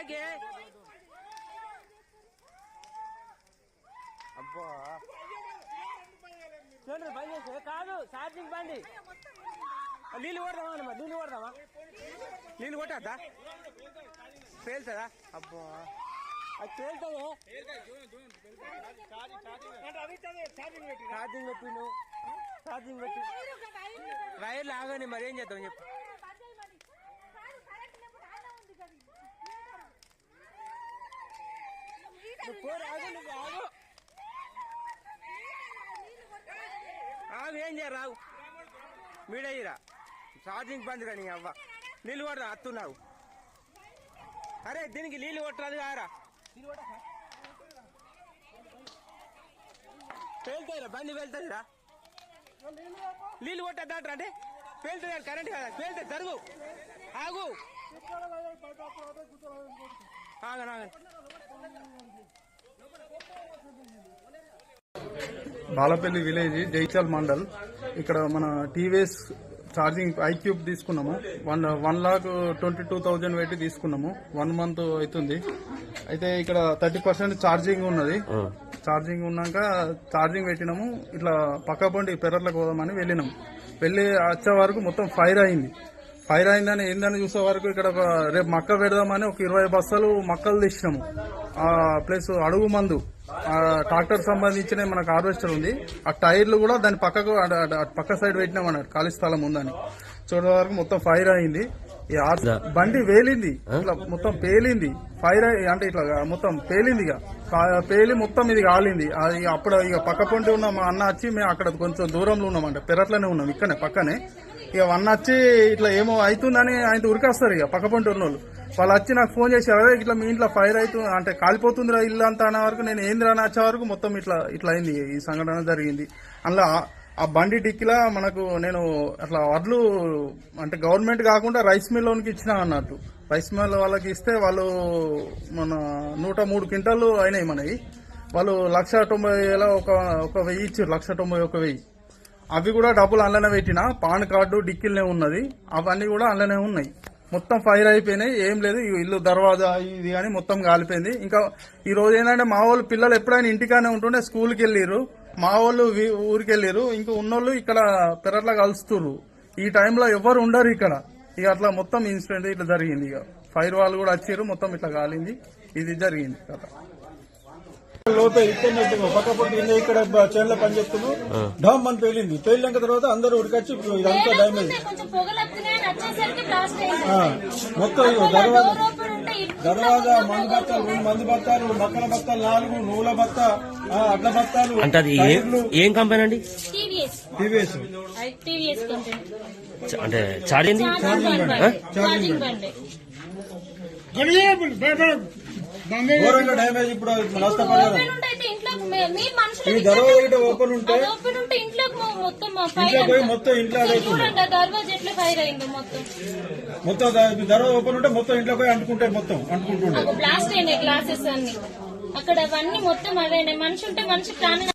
ఆగే అబ్బా చూడండి బండి చేసి కాదు ఛార్జింగ్ బండి నీళ్ళు కొడదామా అన్నమా నీళ్ళు కొడదామా నీళ్ళు కొట్టద్దా పేలుతుందా అబ్బా అది పేలుతుంది ఛార్జింగ్ పెట్టిండు ఛార్జింగ్ పెట్టి వైర్లు ఆగని మరి ఏం చేద్దాం చెప్పు పోరు, ఆగు, నువ్వు ఆగు. ఆగు ఏం చేయరు రావు మీడయ్యిరా ఛార్జింగ్ బంద్ కానీ అవ్వ. నీళ్ళు కొడదా అత్తున్నావు. అరే దీనికి నీళ్ళు కొట్టరాదు కారా పేలుతాయిరా బండి వెళ్తుందిరా నీళ్ళు కొట్టద్దాంటారా అంటే? పేలుతుంది కరెంట్ కదా? పేలుతుంది జరుగు. ఆగు. ఆగను బాలపల్లి విలేజ్ జైచాల్ మండల్. ఇక్కడ మన టీవీఎస్ ఛార్జింగ్ ఐక్యూబ్ తీసుకున్నాము. One one lakh twenty two thousand పెట్టి తీసుకున్నాము. వన్ మంత్ అవుతుంది. అయితే ఇక్కడ థర్టీ పర్సెంట్ ఛార్జింగ్ ఉన్నది. ఛార్జింగ్ ఉన్నాక ఛార్జింగ్ పెట్టినాము. ఇట్లా పక్క పండి పెరట్లకు పోదామని వెళ్ళినాము వెళ్ళి వచ్చే వరకు మొత్తం ఫైర్ అయింది. ఫైర్ అయిందని ఏందని చూసే వరకు ఇక్కడ రేపు మక్క పెడదామని ఒక ఇరవై బస్తాలు మక్కలు తెచ్చినాము. ఆ ప్లస్ అడుగు మందు ఆ ట్రాక్టర్ సంబంధించిన మనకు హార్వెస్టర్ ఉంది. ఆ టైర్లు కూడా దాని పక్కకు అటు- అటు- అటు పక్క సైడ్ పెట్టినాం అన్నట్టు ఖాళీ స్థలం ఉందని. చూడే వరకు మొత్తం ఫైర్ అయింది. బండి వేలింది. ఇట్లా మొత్తం పేలింది. ఫైర్ అంటే ఇట్లా మొత్తం పేలింది ఇక. పేలి మొత్తం ఇది కాలింది. అది అప్పుడు ఇక పక్క పొంటి ఉన్న మా అన్న వచ్చి మేము అక్కడ కొంచెం దూరంలో ఉన్నామంట పెరట్లోనే ఉన్నాం ఇక్కడనే పక్కనే. ఇక వన్ వచ్చి ఇట్లా ఏమో అవుతుందని ఆయన ఉరికేస్తారు ఇక పక్క పొంటి వాళ్ళు వాళ్ళు వచ్చి నాకు ఫోన్ చేశారు అదే ఇట్లా మీ ఇంట్లో ఫైర్ అవుతుంది అంటే కాలిపోతుందిరా ఇల్లు అంతా అనే వరకు నేను ఏందిరా అని వచ్చే వరకు మొత్తం ఇట్లా ఇట్లా అయింది ఈ సంఘటన జరిగింది. అందులో ఆ- ఆ బండి డిక్కిలా మనకు నేను అట్లా వడ్లు అంటే గవర్నమెంట్ కాకుండా రైస్ మిల్లోనికి ఇచ్చిన అన్నట్టు. రైస్ మిల్ వాళ్ళకి ఇస్తే వాళ్ళు మన నూట మూడు క్వింటాలు అయినాయి మనవి. వాళ్ళు లక్ష తొంభై వేల ఒక ఒక వెయ్యి ఇచ్చారు లక్ష తొంభై ఒక వెయ్యి. అవి కూడా డబ్బులు అందులోనే పెట్టిన. పాన్ కార్డు డిక్కిల్నే ఉన్నది. అవన్నీ కూడా అందులోనే ఉన్నాయి. మొత్తం ఫైర్ అయిపోయినాయి. ఏం లేదు. ఇల్లు దర్వాజా ఇది కానీ మొత్తం కాలిపోయింది. ఇంకా ఈ రోజు ఏంటంటే మా వాళ్ళు పిల్లలు ఎప్పుడైనా ఇంటికానే ఉంటుండే స్కూల్కి వెళ్ళిర్రు. మా వాళ్ళు వి- ఊరికి ఇంకా ఉన్నోళ్ళు ఇక్కడ పెరట్లా కలుస్తుర్రు. ఈ టైంలో ఎవరు ఉండరు ఇక్కడ. ఇక అట్లా మొత్తం ఇన్సిడెంట్ ఇట్లా జరిగింది ఇక. ఫైర్ వాళ్ళు కూడా వచ్చారు. మొత్తం ఇట్లా కాలింది. ఇది జరిగింది కదా లోపే ఇక్కడ చేనులో పని చేస్తున్నాం డామ్ అని పేలింది పేలినాక తర్వాత అందరూ ఉడికొచ్చి ఇదంతా డ్యామేజ్ మొత్తం దర్వాజా దర్వాజా మందు బత్తాలు రెండు మంది బత్తాలు మక్కల బత్తాలు నాలుగు నువ్వుల బత్త అడ్ల బత్తాలు అంటే అది ఏ- కంపెనీ అండి? టీవీఎస్. అంటే చాడింది ఛార్జింగ్ బండి. ఘోరంగా డ్యామేజ్ ఇప్పుడు నష్టపరిహారం. ఈ దర్వాజా ఓపెన్ ఉంటే మొత్తం ఫైర్ ఇంట్లో పోయి మొత్తం ఇంట్లో అదవుతుంది చూడండి ఆ దర్వాజా ఎట్లా ఫైర్ అయిందో మొత్తం. మొత్తం ద- దర్వాజా ఓపెన్ ఉంటే మొత్తం ఇంట్లో పోయి అంటుకుంటాయి మొత్తం అంటుకుంటుండే నాకు బ్లాస్ట్ అయినాయి గ్లాసెస్ అన్ని. అక్కడ అవన్నీ మొత్తం అవే మనిషి ఉంటే మనిషి ప్రాణం